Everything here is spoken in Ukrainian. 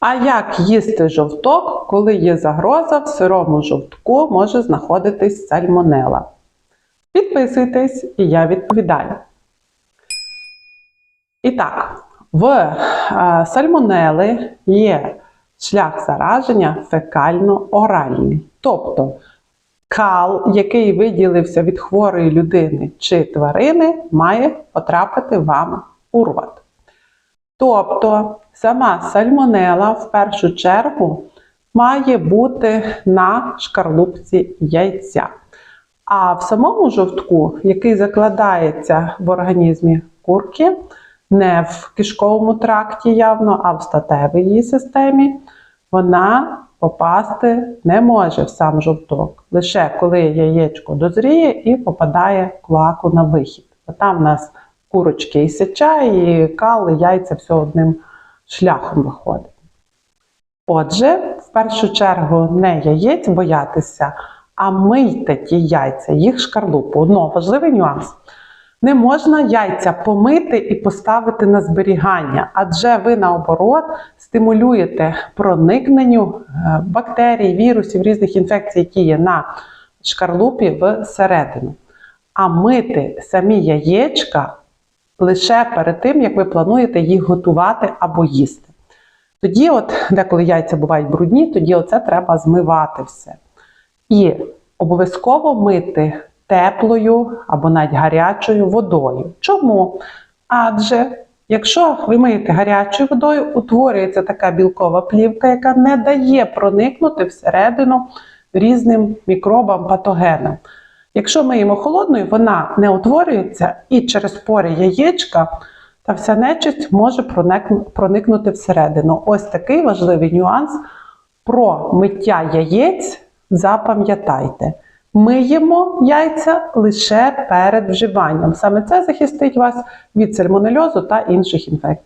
А як їсти жовток, коли є загроза в сирому жовтку може знаходитись сальмонела? Підписуйтесь, і я відповідаю. І так, в е, сальмонели є шлях зараження фекально-оральний. Тобто кал, який виділився від хворої людини чи тварини, має потрапити вам у рот. Тобто сама сальмонела в першу чергу має бути на шкарлупці яйця. А в самому жовтку, який закладається в організмі курки, не в кишковому тракті явно, а в статевій її системі, вона попасти не може в сам жовток. Лише коли яєчко дозріє і попадає клаку на вихід. А там в нас курочки і сеча, і кал, і яйця все одним шляхом виходить. Отже, в першу чергу не яєць боятися, а мийте ті яйця, їх шкарлупу. Ну, важливий нюанс. Не можна яйця помити і поставити на зберігання, адже ви наоборот стимулюєте проникненню е, бактерій, вірусів, різних інфекцій, які є на шкарлупі всередину. А мити самі яєчка лише перед тим, як ви плануєте їх готувати або їсти. Тоді, от, деколи яйця бувають брудні, тоді оце треба змивати все. І обов'язково мити теплою або навіть гарячою водою. Чому? Адже якщо ви миєте гарячою водою, утворюється така білкова плівка, яка не дає проникнути всередину різним мікробам, патогенам. Якщо миємо холодною, вона не утворюється і через пори яєчка та вся нечисть може проникнути всередину. Ось такий важливий нюанс про миття яєць. Запам'ятайте, миємо яйця лише перед вживанням. Саме це захистить вас від сальмонельозу та інших інфекцій.